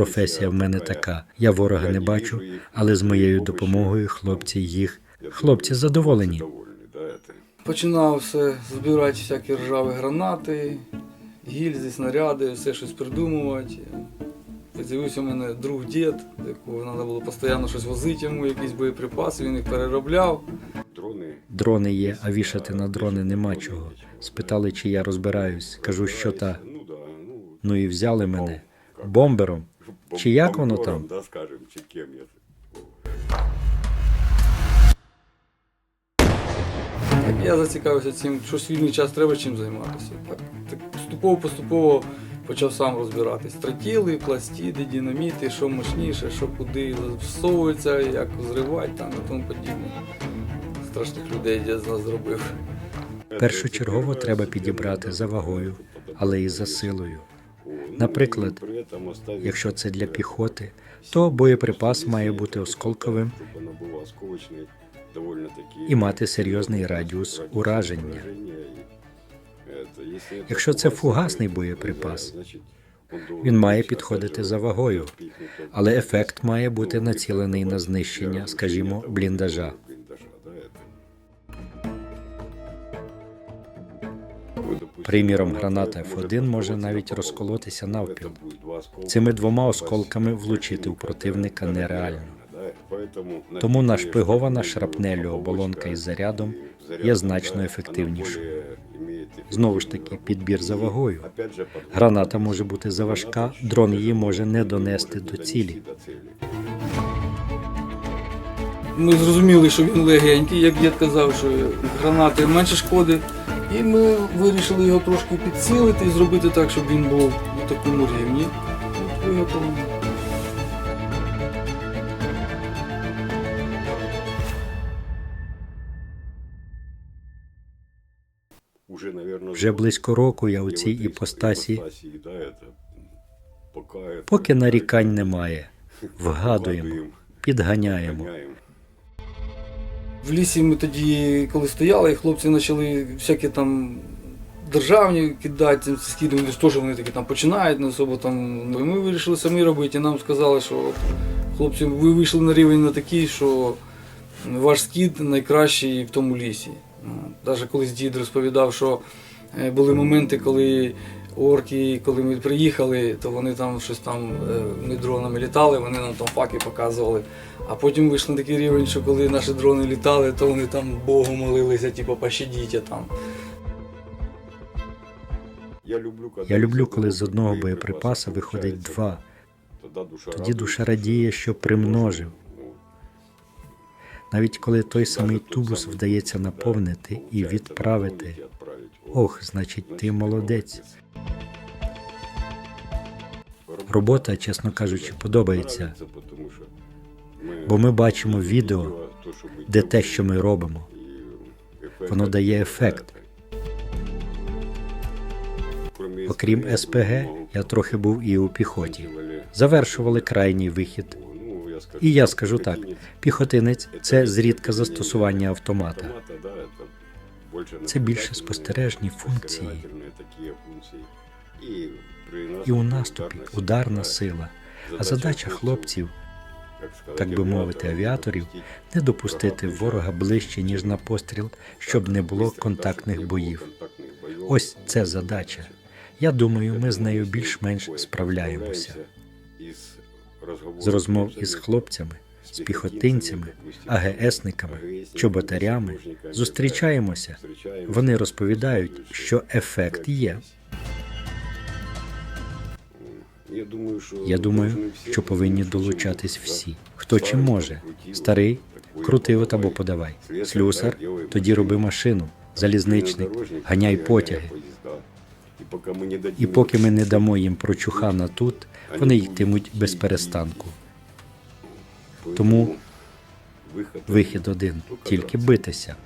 професія в мене така. Я ворога не бачу, але з моєю допомогою хлопці їх. Хлопці задоволені. Починав все збирати всякі ржаві гранати, гільзи, снаряди, все щось придумувати. З'явився у мене друг дід, якого треба було постійно щось возити йому, якісь боєприпаси, він їх переробляв. Дрони. Є, а вішати на дрони нема чого. Спитали, чи я розбираюсь. Кажу, що та. Ну і взяли мене бомбером. Чи як воно там? Да, скажем, чи кем я. Так я зацікавився цим, щось вільний час треба чим займатися. Так, так поступово-поступово почав сам розбиратись. Тротіли, пластиди, динаміти, що мощніше, що куди всовується, як зривати там і тому подібне. Страшних людей я з нас зробив. Першочергово треба підібрати за вагою, але і за силою. Наприклад, Якщо це для піхоти, то боєприпас має бути осколковим і мати серйозний радіус ураження. Якщо це фугасний боєприпас, Він має підходити за вагою, але ефект має бути націлений на знищення, скажімо, бліндажа. Приміром, граната F1 може навіть розколотися навпіл. Цими двома осколками влучити у противника нереально. Тому нашпигована шрапнелю оболонка із зарядом є значно ефективнішою. Знову ж таки, підбір за вагою. Граната може бути заважка, дрон її може не донести до цілі. Ми зрозуміли, що він легенький, як дід казав, що гранати менше шкоди. І ми вирішили його трошки підсилити і зробити так, щоб він був у такому рівні. От виготовлено. Вже близько року я у цій іпостасі, поки нарікань немає. Вгадуємо, підганяємо. В лісі ми тоді, коли стояли, і хлопці почали всякі там державні кидати, вони теж вони такі там починають, не особо там. І ми вирішили самі робити, і нам сказали, що хлопці, ви вийшли на рівень на такий, що ваш скид найкращий в тому лісі. Навіть колись дід розповідав, що е, були моменти, коли орки, коли ми приїхали, то вони там щось там, е, ми дронами літали, вони нам там факи показували. А потім вийшли на такий рівень, що коли наші дрони літали, то вони там Богу молилися, типу, пощадіть там. Я люблю, коли Я люблю, коли з одного боєприпаса виходить два. Тоді душа радіє, що примножив. Навіть коли той самий тубус вдається наповнити і відправити. Ох, значить, ти молодець. Робота, чесно кажучи, подобається, бо ми бачимо відео, де те, що ми робимо, воно дає ефект. Окрім СПГ, я трохи був і у піхоті. Завершували крайній вихід. І я скажу так: піхотинець це зрідка застосування автомата. Це більше спостережні функції. І у наступі ударна сила. А задача хлопців, так би мовити, авіаторів, не допустити ворога ближче, ніж на постріл, щоб не було контактних боїв. Ось це задача. Я думаю, ми з нею більш-менш справляємося. З розмов із хлопцями, з піхотинцями, АГСниками, чоботарями зустрічаємося. Вони розповідають, що ефект є. Я думаю, що повинні долучатись всі, хто чим може. Старий, крути от або подавай. Слюсар, тоді роби машину. Залізничник, ганяй потяги. І поки ми не дамо їм прочухана тут, вони йтимуть без перестанку. Тому вихід один тільки битися.